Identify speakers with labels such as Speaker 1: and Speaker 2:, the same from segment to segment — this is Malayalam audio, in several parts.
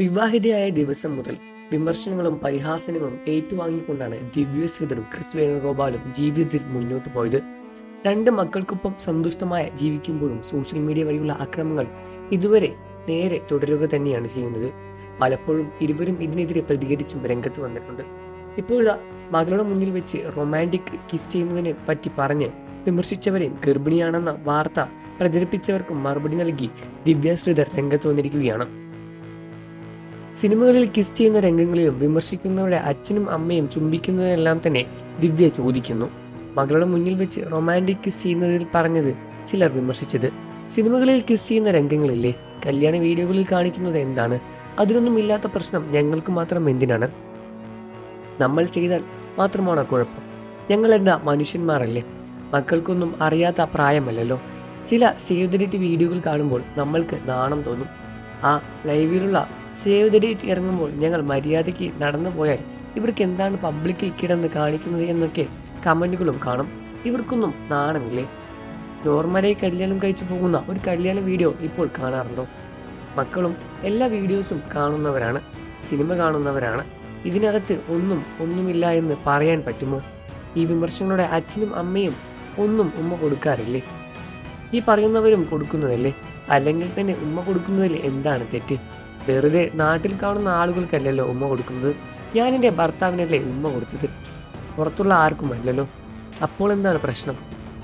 Speaker 1: വിവാഹിതയായ ദിവസം മുതൽ വിമർശനങ്ങളും പരിഹാസനങ്ങളും ഏറ്റുവാങ്ങിക്കൊണ്ടാണ് ദിവ്യ ശ്രീധരും ക്രിസ് വേണുഗോപാലും ജീവിതത്തിൽ മുന്നോട്ട് പോയത്. രണ്ട് മക്കൾക്കൊപ്പം സന്തുഷ്ടമായ ജീവിക്കുമ്പോഴും സോഷ്യൽ മീഡിയ വഴിയുള്ള അക്രമങ്ങൾ ഇതുവരെ നേരെ തുടരുക തന്നെയാണ് ചെയ്യുന്നത്. പലപ്പോഴും ഇരുവരും ഇതിനെതിരെ പ്രതികരിച്ചും രംഗത്ത് വന്നിട്ടുണ്ട്. ഇപ്പോൾ മകളുടെ മുന്നിൽ വെച്ച് റൊമാന്റിക് കിസ് ചെയ്യുന്നതിനെ പറ്റി പറഞ്ഞ് വിമർശിച്ചവരെയും ഗർഭിണിയാണെന്ന വാർത്ത പ്രചരിപ്പിച്ചവർക്കും മറുപടി നൽകി ദിവ്യ രംഗത്ത് വന്നിരിക്കുകയാണ്. സിനിമകളിൽ കിസ് ചെയ്യുന്ന രംഗങ്ങളിലും വിമർശിക്കുന്നവരുടെ അച്ഛനും അമ്മയും ചുംബിക്കുന്നതെല്ലാം തന്നെ ദിവ്യ ചോദിക്കുന്നു. മകളുടെ മുന്നിൽ വെച്ച് റൊമാന്റിക് കിസ് ചെയ്യുന്നതിൽ പറഞ്ഞത് ചിലർ വിമർശിച്ചത്. സിനിമകളിൽ കിസ് ചെയ്യുന്ന രംഗങ്ങളില്ലേ? കല്യാണ വീഡിയോകളിൽ കാണിക്കുന്നത് എന്താണ്? അതിനൊന്നും ഇല്ലാത്ത പ്രശ്നം ഞങ്ങൾക്ക് മാത്രം എന്തിനാണ്? നമ്മൾ ചെയ്താൽ മാത്രമാണോ കുഴപ്പം? ഞങ്ങൾ എന്താ മനുഷ്യന്മാരല്ലേ? മക്കൾക്കൊന്നും അറിയാത്ത പ്രായമല്ലല്ലോ. ചില സേവ് ദ വീഡിയോകൾ കാണുമ്പോൾ നമ്മൾക്ക് നാണം തോന്നും. ആ ലൈവിലുള്ള സേവ് ദ ഡേറ്റ് ഇറങ്ങുമ്പോൾ ഞങ്ങൾ മര്യാദയ്ക്ക് നടന്നു പോയാൽ ഇവർക്ക് എന്താണ് പബ്ലിക്കിൽ കിടന്ന് കാണിക്കുന്നത് എന്നൊക്കെ കമന്റുകളും കാണും. ഇവർക്കൊന്നും നാണമില്ലേ? നോർമലായി കല്യാണം കഴിച്ചു പോകുന്ന ഒരു കല്യാണ വീഡിയോ ഇപ്പോൾ കാണാറുണ്ടോ? മക്കളും എല്ലാ വീഡിയോസും കാണുന്നവരാണ് സിനിമ കാണുന്നവരാണ്. ഇതിനകത്ത് ഒന്നും ഒന്നുമില്ല എന്ന് പറയാൻ പറ്റുമോ? ഈ വിമർശനങ്ങളുടെ അച്ഛനും അമ്മയും ഒന്നും ഉമ്മ കൊടുക്കാറില്ലേ? ഈ പറയുന്നവരും കൊടുക്കുന്നതല്ലേ? അല്ലെങ്കിൽ തന്നെ ഉമ്മ കൊടുക്കുന്നതിൽ എന്താണ് തെറ്റ്? വെറുതെ നാട്ടിൽ കാണുന്ന ആളുകൾക്കല്ലല്ലോ ഉമ്മ കൊടുക്കുന്നത്? ഞാൻ എന്റെ ഭർത്താവിനല്ലേ ഉമ്മ കൊടുത്തത്? പുറത്തുള്ള ആർക്കും അല്ലല്ലോ. അപ്പോൾ എന്താണ് പ്രശ്നം?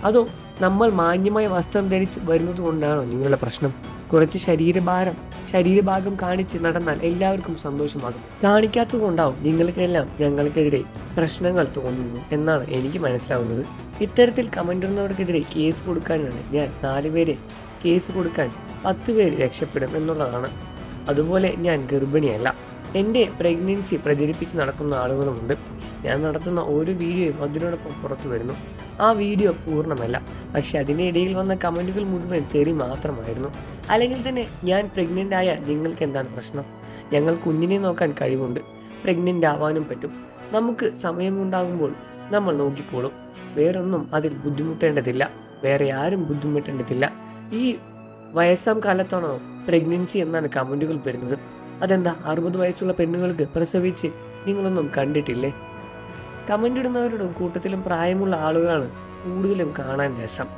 Speaker 1: അതോ നമ്മൾ മാന്യമായ വസ്ത്രം ധരിച്ച് വരുന്നത് കൊണ്ടാണോ നിങ്ങളുടെ പ്രശ്നം? കുറച്ച് ശരീരഭാരം ശരീരഭാഗം കാണിച്ച് നടന്നാൽ എല്ലാവർക്കും സന്തോഷമാകും. കാണിക്കാത്തത് കൊണ്ടാവും നിങ്ങൾക്കെല്ലാം ഞങ്ങൾക്കെതിരെ പ്രശ്നങ്ങൾ തോന്നുന്നു എന്നാണ് എനിക്ക് മനസ്സിലാവുന്നത്. ഇത്തരത്തിൽ കമന്റുന്നവർക്കെതിരെ കേസ് കൊടുക്കാനാണ് ഞാൻ നാലുപേരെ കേസ് കൊടുക്കാൻ പത്ത് പേര് രക്ഷപ്പെടും എന്നുള്ളതാണ് അതുപോലെ ഞാൻ ഗർഭിണിയല്ല. എന്റെ പ്രഗ്നൻസി പ്രചരിപ്പിച്ച് നടക്കുന്ന ആളുകളുമുണ്ട്. ഞാൻ നടത്തുന്ന ഒരു വീഡിയോയും അതിനോടൊപ്പം പുറത്തു വരുന്നു. ആ വീഡിയോ പൂർണമല്ല. പക്ഷെ ഇടയിൽ വന്ന കമന്റുകൾ മുഴുവൻ തെറി മാത്രമായിരുന്നു. അല്ലെങ്കിൽ തന്നെ ഞാൻ പ്രഗ്നന്റ് ആയ നിങ്ങൾക്ക് എന്താണ് പ്രശ്നം? ഞങ്ങൾ കുഞ്ഞിനെ നോക്കാൻ കഴിവുണ്ട്. പ്രഗ്നന്റ് ആവാനും പറ്റും. നമുക്ക് സമയമുണ്ടാകുമ്പോൾ നമ്മൾ നോക്കിക്കോളും. വേറൊന്നും അതിൽ ബുദ്ധിമുട്ടേണ്ടതില്ല. വേറെ ആരും ബുദ്ധിമുട്ടേണ്ടതില്ല. ഈ വയസ്സാം കാലത്താണോ പ്രഗ്നൻസി എന്നാണ് കമന്റുകൾ വരുന്നത്? അതെന്താ അറുപത് വയസ്സുള്ള പെണ്ണുങ്ങൾക്ക് പ്രസവിച്ച് നിങ്ങളൊന്നും കണ്ടിട്ടില്ലേ? കമന്റ് ഇടുന്നവരുടെ കൂട്ടത്തിലും പ്രായമുള്ള ആളുകളാണ് കൂടുതലും കാണാൻ രസം.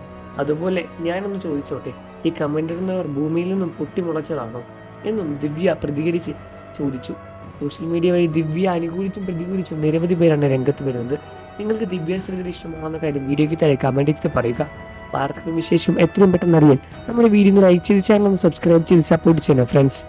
Speaker 1: അതുപോലെ ഞാനൊന്ന് ചോദിച്ചോട്ടെ ഈ കമന്റ് ഇടുന്നവർ ഭൂമിയിൽ നിന്നും പൊട്ടിമുളച്ചതാണോ എന്നും ദിവ്യ പ്രതികരിച്ച് ചോദിച്ചു. സോഷ്യൽ മീഡിയ വഴി ദിവ്യ അനുകൂലിച്ചും പ്രതികൂലിച്ചും നിരവധി പേരാണ് രംഗത്ത് വരുന്നത്. നിങ്ങൾക്ക് ദിവ്യ ശ്രീധർ ഇഷ്ടമാണെന്ന കാര്യം വീഡിയോയ്ക്ക് താഴെ കമന്റ് ചെയ്ത് പറയുക. വാർത്തകളും വിശേഷം എത്രയും പെട്ടെന്ന് അറിയാൻ നമ്മുടെ വീഡിയോ ലൈക്ക് ചെയ്ത് ചാനൽ ഒന്ന് സബ്സ്ക്രൈബ് ചെയ്ത് സപ്പോർട്ട് ചെയ്യണം ഫ്രണ്ട്സ്